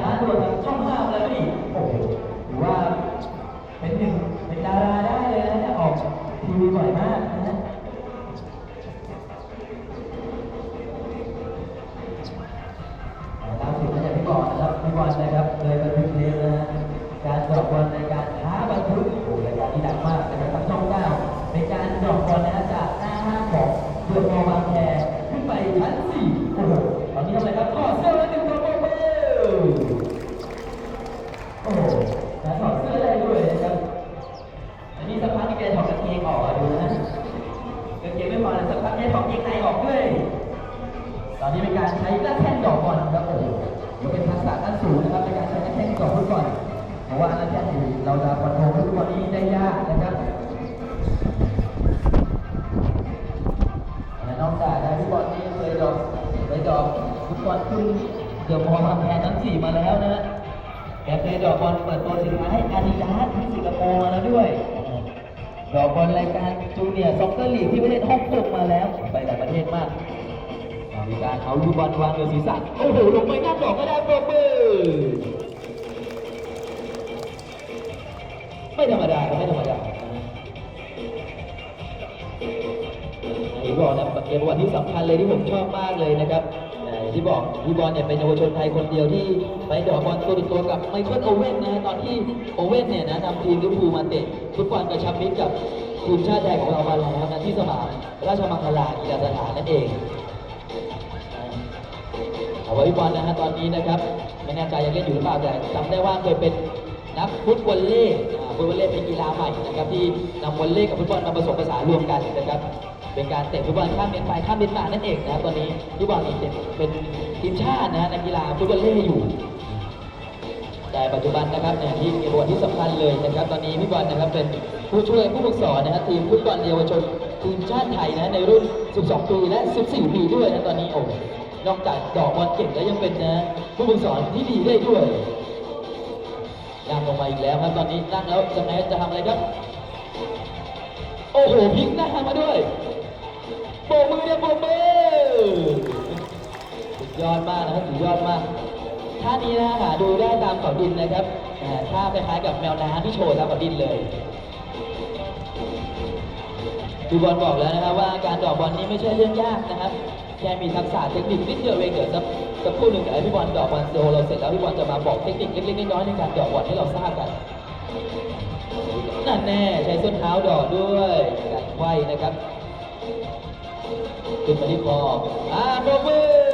ท้าดวลทางช่องห้าเลยพี่โอ้โหถือว่าเป็นหนึ่งเป็นดาราได้เลยนะเนี่ยออกทีวีบ่อยมากนะล่าสุดก็อย่างที่บอกนะครับพี่บอลนะครับเลยบันทึกเทปนะฮะการดรอปบอลในการท้าบรรทุกโอ้รายการที่ดังมากนะครับทางช่องเก้าเป็นการดรอปบอลนะฮะจากหน้าห้างของเดือดมอบางแคขึ้นไปชั้นสี่โอ้โหตอนนี้ทำอะไรครับถอดเสื้อแล้วหนึ่งตัวโมเบลโอ้โหนะถอดเสื้อได้ด้วยนะครับอันนี้สักพักนี่แก ถอดกางเกงออกอะดูนะกางเกงไม่พอนะสักพักแกถอดกางเกงในออกด้วย ตอนนี้เป็นการใช้หน้าแข้งดอกบอลครับโอ้โหถือว่าเป็นทักษะขั้นสูงนะครับในการใช้หน้าแข้งดอกฟุตบอลเพราะว่าหน้าแข้งนี่เราจะคอนโทรลฟุตบอลนี้ได้ยากนะครับและนอกจากนะฟุตบอลนี้เคยดอกเคยดอกฟุตบอลขึ้นเดือบมอมาแพ้ทั้งสี่มาแล้วนะแกเคยดอกบอลเปิดตัวสินค้าให้อาดิดาสที่สิงคโปร์ บอลรายการจูเนียร์ซ็อกเกอร์ลีกที่ประเทศฮ่องกงมาแล้ว ไปหลายประเทศมากมีการเอาลูกบอลวางบนศีรษะโอ้โหลงไปนั่งดอกก็ได้ปรบมือไม่ธรรมดาครับไม่ธรรม บอกนะเป็นวัติที่สำคัญเลยที่ผมชอบมากเลยนะครับที่บอกพี่บอลเนี่ยเป็นเยาวชนไทยคนเดียวที่ไปดอบอลตัวต่อตัวกับไมเคิลโอเว่นนะฮะตอนที่โอเว่นเนี่ยนะนำทีมลิเวอร์พูลมาเตะฟุตบอลกระชับมิตรกับทีมชาติไทยของเรามาแล้วนะที่สนามราชมังคลากีฬาสถานนั่นเองเอาไว้บอลนะฮะตอนนี้นะครับไม่แน่ใจยังเล่นอยู่หรือเปล่าแต่จำได้ว่าเคยเป็นนักฟุตบอลเล่ฟุตบอลเล่เป็นกีฬาใหม่นะครับที่นำวอลเล่กับฟุตบอลมาผสมผสานรวมกันนะครับ เป็นการเตะฟุตบอลข้ามเมียนไปข้ามเมียนมานั่นเองนะตอนนี้พี่บอลนี่เป็นเป็นทีมชาตินะฮะในกีฬาฟุตบอลเล่อยู่ แต่ปัจจุบันนะครับเนี่ยที่มีบทที่สำคัญเลยนะครับ ตอนนี้พี่บอลนะครับเป็นผู้ช่วยผู้ฝึกสอนนะครับทีมฟุตบอลเยาวชนทีมชาติไทยนะในรุ่น 12 ปีและ 14 ปีด้วยนะตอนนี้โอ้นอกจากดอกบอลเก่งแล้วยังเป็นนะผู้ฝึกสอนที่ดีได้ด้วยนั่งลงมาอีกแล้วครับตอนนี้นั่งแล้วจะไงจะทำอะไรครับ โอ้โหพลิกหน้ามาด้วย ยอดมากนะครับสุดยอดมากท่านี้นะหาดูได้ตามเขาดินนะครับท่าคล้ายๆกับแมวน้ำที่โชว์ตามเขาดินเลยดูบอลบอกแล้วนะครับว่าการดอกบอลนี้ไม่ใช่เรื่องยากนะครับแค่มีทักษะเทคนิคนิดเดียวเองเดี๋ยวสักสักครู่หนึ่งเดี๋ยวให้พี่บอลดอกบอลโซเราเสร็จแล้วพี่บอลจะมาบอกเทคนิคเล็กๆน้อยๆในการดอกบอลให้เราทราบกันนั่นแน่ใช้ส้นเท้าดอกด้วยการไขว้นะครับขึ้นมาที่คออ่าปรบมือ